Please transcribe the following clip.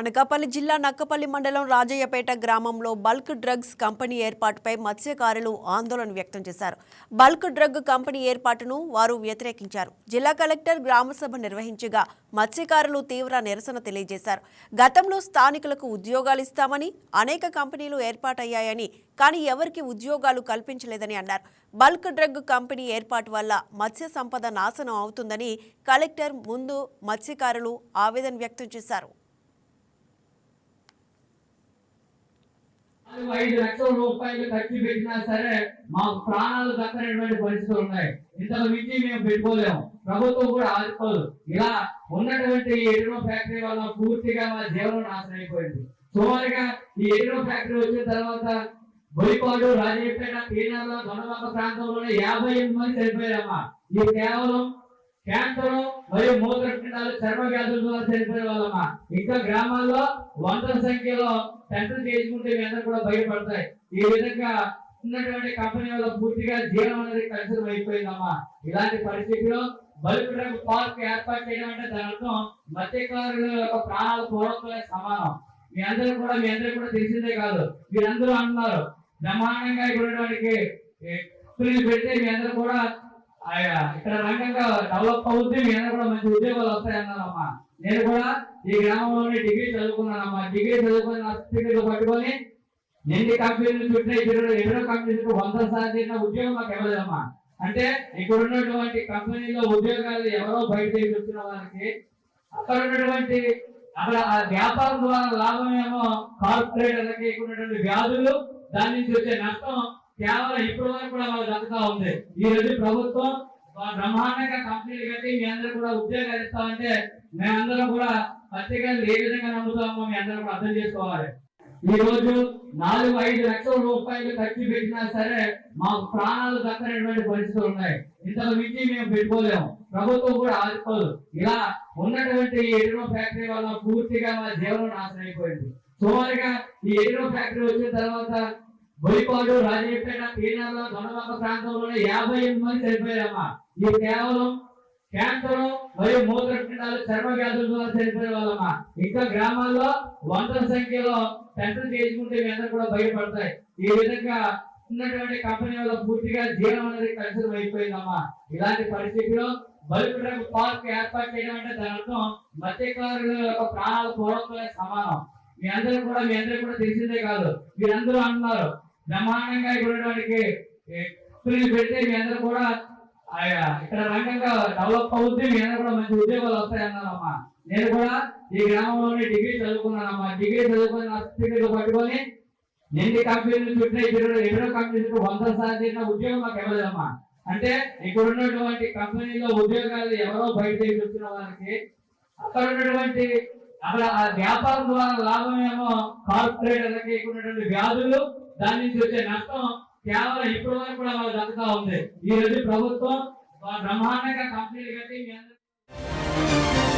అనకాపల్లి జిల్లా నక్కపల్లి మండలం రాజయ్యపేట గ్రామంలో బల్క్ డ్రగ్స్ కంపెనీ ఏర్పాటుపై మత్స్యకారులు ఆందోళన వ్యక్తం చేశారు. బల్క్ డ్రగ్ కంపెనీ ఏర్పాటును వారు వ్యతిరేకించారు. జిల్లా కలెక్టర్ గ్రామసభ నిర్వహించగా మత్స్యకారులు తీవ్ర నిరసన తెలియజేశారు. గతంలో స్థానికులకు ఉద్యోగాలు ఇస్తామని అనేక కంపెనీలు ఏర్పాటయ్యాయని కానీ ఎవరికి ఉద్యోగాలు కల్పించలేదని అన్నారు. బల్క్ డ్రగ్ కంపెనీ ఏర్పాటు వల్ల మత్స్య సంపద నాశనం అవుతుందని కలెక్టర్ ముందు మత్స్యకారులు ఆవేదన వ్యక్తం చేశారు. నాలుగు ఐదు లక్షల రూపాయలు ఖర్చు పెట్టినా సరే మాకు ప్రాణాలు దక్కనటువంటి పరిస్థితులు ఉన్నాయి. ఇంతకు మించి మేము పెట్టుకోలేము. ప్రభుత్వం కూడా ఆదుకోదు. ఇలా ఉన్నటువంటి ఎన్నో ఫ్యాక్టరీ వల్ల పూర్తిగా మా జీవనం నాశనం అయిపోయింది. సుమారుగా ఈ ఎన్నో ఫ్యాక్టరీ వచ్చిన తర్వాత బొలిపాడు రాజయ్యపేట తీనాల దొనమాక ప్రాంతంలోనే యాభై ఎనిమిది మంది చనిపోయారమ్మా. ఇది కేవలం క్యాన్సర్ మరియు మూత్రపిండాలు చర్మ వ్యాధుల ద్వారా చనిపోయే వాళ్ళమ్మా. ఇంకా గ్రామాల్లో వందల సంఖ్యలో టెంటర్ చేసుకుంటే మీ కూడా భయపడతాయి ఈ విధంగా ఉన్నటువంటి కంపెనీ వల్ల పూర్తిగా జీవనం అనేది కలుషితం అయిపోయిందమ్మా. ఇలాంటి పరిస్థితిలో బల్క్ డ్రగ్ పార్క్ ఏర్పాటు చేయడం అంటే దాని అర్థం మత్స్యకారుల యొక్క ప్రాణాలు పోవడంతో సమానం. మీ అందరూ కూడా మీ అందరూ కూడా తెలిసిందే కాదు. మీరందరూ అంటున్నారు. బ్రహ్మాండంగా ఇక్కడ పెడితే మీ అందరూ కూడా ఇక్కడ రంగంగా డెవలప్ అవుద్ది మీద కూడా మంచి ఉద్యోగాలు వస్తాయన్నారమ్మా. నేను కూడా ఈ గ్రామంలోనే డిగ్రీ చదువుకున్నానమ్మా. డిగ్రీ చదువుకుని నా సర్టిఫికెట్ పట్టుకొని ఎన్ని కంపెనీలు చుట్టిన ఇరవై ఇరవై కంపెనీలకు వంద సాధించిన ఉద్యోగం మాకు ఇవ్వలేదమ్మా. అంటే ఇక్కడ ఉన్నటువంటి కంపెనీలో ఉద్యోగాలు ఎవరో బయట వచ్చిన వారికి అక్కడ ఉన్నటువంటి అక్కడ ఆ వ్యాపారం ద్వారా లాభం ఏమో కార్పొరేటర్లకి ఇక్కడ ఉన్నటువంటి వ్యాధులు దాని నుంచి వచ్చే నష్టం కేవలం ఇప్పటి వరకు కూడా వాళ్ళు అందుతా ఉంది ఈ రోజు ప్రభుత్వం బ్రహ్మాండంగా కంపెనీలు కట్టి మీ అందరూ కూడా ఉద్యోగాలు ఇస్తామంటే మేమందరం కూడా పత్రికలు ఏ విధంగా నమ్ముతామో మీ అందరూ కూడా అర్థం చేసుకోవాలి. ఈ రోజు నాలుగు ఐదు లక్షల రూపాయలు ఖర్చు పెట్టినా సరే మాకు ప్రాణాలు దక్కనటువంటి పరిస్థితులు ఉన్నాయి. ఇంతకు మించి మేము పెట్టుకోలేము. ప్రభుత్వం కూడా ఆదుకోదు. ఇలా ఉన్నటువంటి ఎడినో ఫ్యాక్టరీ వల్ల పూర్తిగా మా జీవనం నాశనం అయిపోయింది. సుమారుగా ఈ ఎడినో ఫ్యాక్టరీ వచ్చిన తర్వాత బొలిపాడు రాజయ్యపేట తీనాల దొనమాక ప్రాంతంలోనే యాభై ఎనిమిది మంది చనిపోయారమ్మా. ఇది కేవలం క్యాన్సర్ మరియు మూత్రపిండాలు చర్మ వ్యాధుల ద్వారా చనిపోయే వాళ్ళమ్మా. ఇంకా గ్రామాల్లో వందల సంఖ్యలో టెస్టులు చేసుకుంటే మీ కూడా భయపడతాయి ఈ విధంగా ఉన్నటువంటి కంపెనీ వల్ల పూర్తిగా జీవనం అనేది కలుషితం అయిపోయిందమ్మా. ఇలాంటి పరిస్థితిలో బల్క్ డ్రగ్ పార్క్ ఏర్పాటు చేయడం అంటే దాని అర్థం మత్స్యకారుల యొక్క ప్రాణాలు పోవడంతో సమానం. మీ అందరూ కూడా మీ అందరూ కూడా తెలిసిందే కాదు. మీరందరూ అంటున్నారు బ్రహ్మాండంగా ఇవ్వడానికి ఉన్నటువంటి పెడితే మీ అందరూ కూడా ఆయా ఇక్కడ రంగంగా డెవలప్ అవుద్ది మీ అందరూ కూడా మంచి ఉద్యోగాలు వస్తాయన్నారమ్మా. నేను కూడా ఈ గ్రామంలోనే డిగ్రీ చదువుకున్నానమ్మా. డిగ్రీ చదువుకుని నా సర్టిఫికెట్ పట్టుకొని ఎన్ని కంపెనీలు చుట్టిన ఇరవై ఇరవై కంపెనీలకు వంద సాధించిన ఉద్యోగం మాకు ఇవ్వలేదమ్మా. అంటే ఇక్కడ ఉన్నటువంటి కంపెనీలో ఉద్యోగాలు ఎవరో బయట వచ్చిన వారికి అక్కడ ఉన్నటువంటి అక్కడ ఆ వ్యాపారం ద్వారా లాభం ఏమో కార్పొరేటర్లకి ఇక్కడ ఉన్నటువంటి వ్యాధులు దాని నుంచి వచ్చే నష్టం కేవలం ఇప్పటి వరకు కూడా వాళ్ళు దక్కుతా ఉంది. ఈ రోజు ప్రభుత్వం బ్రహ్మాండంగా కంపెనీలు కట్టి మీ అందరూ